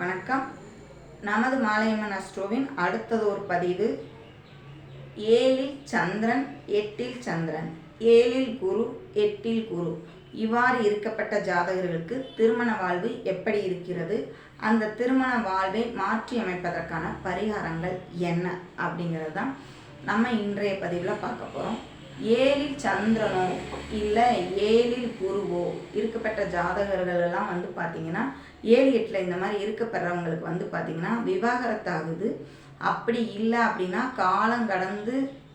வணக்கம். நமது மாலையம்மன் அஸ்ட்ரோவின் அடுத்தது ஒரு பதிவு ஏழில் சந்திரன் எட்டில் சந்திரன். ஏழில் குரு எட்டில் குரு. இவ்வாறு இருக்கப்பட்ட ஜாதகர்களுக்கு திருமண வாழ்வு எப்படி இருக்கிறது? அந்த திருமண வாழ்வை மாற்றி அமைப்பதற்கான பரிகாரங்கள் என்ன? அப்படிங்கிறது தான் நம்ம இன்றைய பதிவில் பார்க்க போகிறோம் ஏழில் சந்திரனோ இல்லை ஏழில் குருவோ இருக்கப்பட்ட ஜாதகர்கள் எல்லாம் வந்து பார்த்தீங்கன்னா ஏழு எட்டில் இந்த மாதிரி இருக்கப்படுறவங்களுக்கு வந்து பார்த்தீங்கன்னா விவாகரத்தாகுது. அப்படி இல்லை அப்படின்னா காலம் கடந்து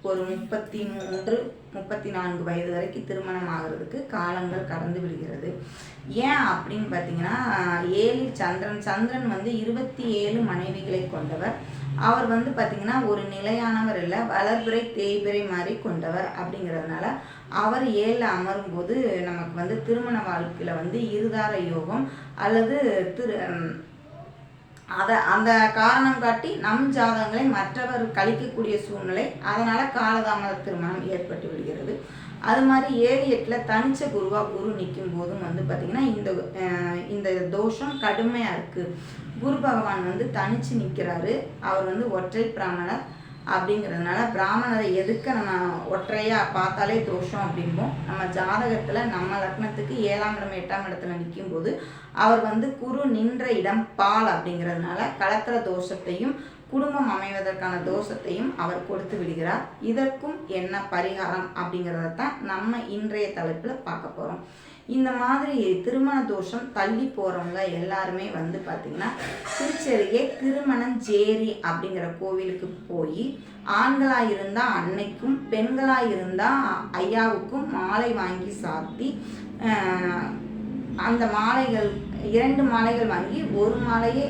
ஒரு முப்பத்தி மூன்று முப்பத்தி நான்கு வயது வரைக்கும் திருமணம் ஆகிறதுக்கு காலங்கள் கடந்து விடுகிறது. ஏன் அப்படின்னு பார்த்தீங்கன்னா ஏழில் சந்திரன் சந்திரன் வந்து இருபத்தி ஏழு மனைவிகளை கொண்டவர். அவர் வந்து பார்த்திங்கன்னா ஒரு நிலையானவர் இல்லை வளர்பிறை தேய்பிறை மாதிரி கொண்டவர் அப்படிங்கிறதுனால அவர் ஏழில் அமரும்போது நமக்கு வந்து திருமண வாழ்க்கையில் வந்து இருதார யோகம் அல்லது திரு அதை அந்த காரணம் காட்டி நம் ஜாதகங்களை மற்றவர் கழிக்கக்கூடிய சூழ்நிலை அதனால் காலதாமத திருமணம் ஏற்பட்டு விடுகிறது. அது மாதிரி ஏழு எட்டில் தனிச்ச குருவா குரு நிற்கும் போதும் வந்து பார்த்திங்கன்னா இந்த இந்த தோஷம் கடுமையாக இருக்குது குரு பகவான் வந்து தனிச்சு நிற்கிறாரு அவர் வந்து ஒற்றை பிராமணர். அப்படிங்கிறதுனால பிராமணரை எதுக்கு நம்ம ஒற்றையாக பார்த்தாலே தோஷம் அப்படிம்போம் நம்ம ஜாதகத்தில் நம்ம லக்னத்துக்கு ஏழாம் இடம் எட்டாம் இடத்துல நிற்கும் போது அவர் வந்து குரு நின்ற இடம் பால் அப்படிங்கிறதுனால கலத்திர தோஷத்தையும் குடும்பம் அமைவதற்கான தோஷத்தையும் அவர் கொடுத்து விடுகிறார். இதற்கும் என்ன பரிகாரம் அப்படிங்கிறத தான் நம்ம இன்றைய தலைப்பில் பார்க்க போகிறோம் இந்த மாதிரி திருமண தோஷம் தள்ளி போகிறவங்க எல்லாருமே வந்து பார்த்திங்கன்னா திருச்செருகே திருமணம் ஜேரி அப்படிங்கிற கோவிலுக்கு போய் ஆண்களாக இருந்தால் அன்னைக்கும் பெண்களாக இருந்தால் ஐயாவுக்கும் மாலை வாங்கி சாத்தி அந்த மாலைகள் இரண்டு மாலைகள் வாங்கி ஒரு மாலையை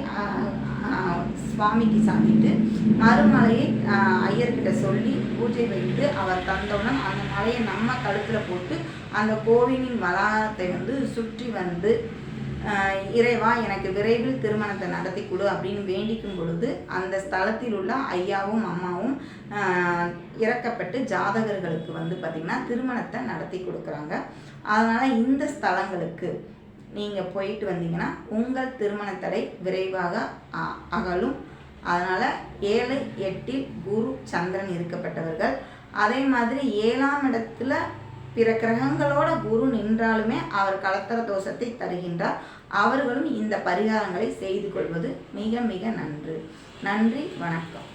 சுவாமிக்கு சாத்திட்டு மறுமலையை ஐயர்கிட்ட சொல்லி பூஜை வைத்து அவர் தந்தவுடன் அந்த மலையை நம்ம கழுத்தில் போட்டு அந்த கோவிலின் வளாகத்தை வந்து சுற்றி வந்து இறைவா எனக்கு விரைவில் திருமணத்தை நடத்தி கொடு அப்படின்னு வேண்டிக்கும் பொழுது அந்த ஸ்தலத்தில் உள்ள ஐயாவும் அம்மாவும் இறக்கப்பட்டு ஜாதகர்களுக்கு வந்து பார்த்திங்கன்னா திருமணத்தை நடத்தி கொடுக்குறாங்க. அதனால் இந்த ஸ்தலங்களுக்கு நீங்கள் போயிட்டு வந்தீங்கன்னா உங்கள் திருமண தடை விரைவாக அகலும். அதனால் ஏழு எட்டில் குரு சந்திரன் இருக்கப்பட்டவர்கள். அதே மாதிரி ஏழாம் இடத்துல பிற கிரகங்களோட குரு நின்றாலுமே அவர் கலத்தர தோஷத்தை தருகின்றார். அவர்களும் இந்த பரிகாரங்களை செய்து கொள்வது மிக மிக நன்று. நன்றி வணக்கம்.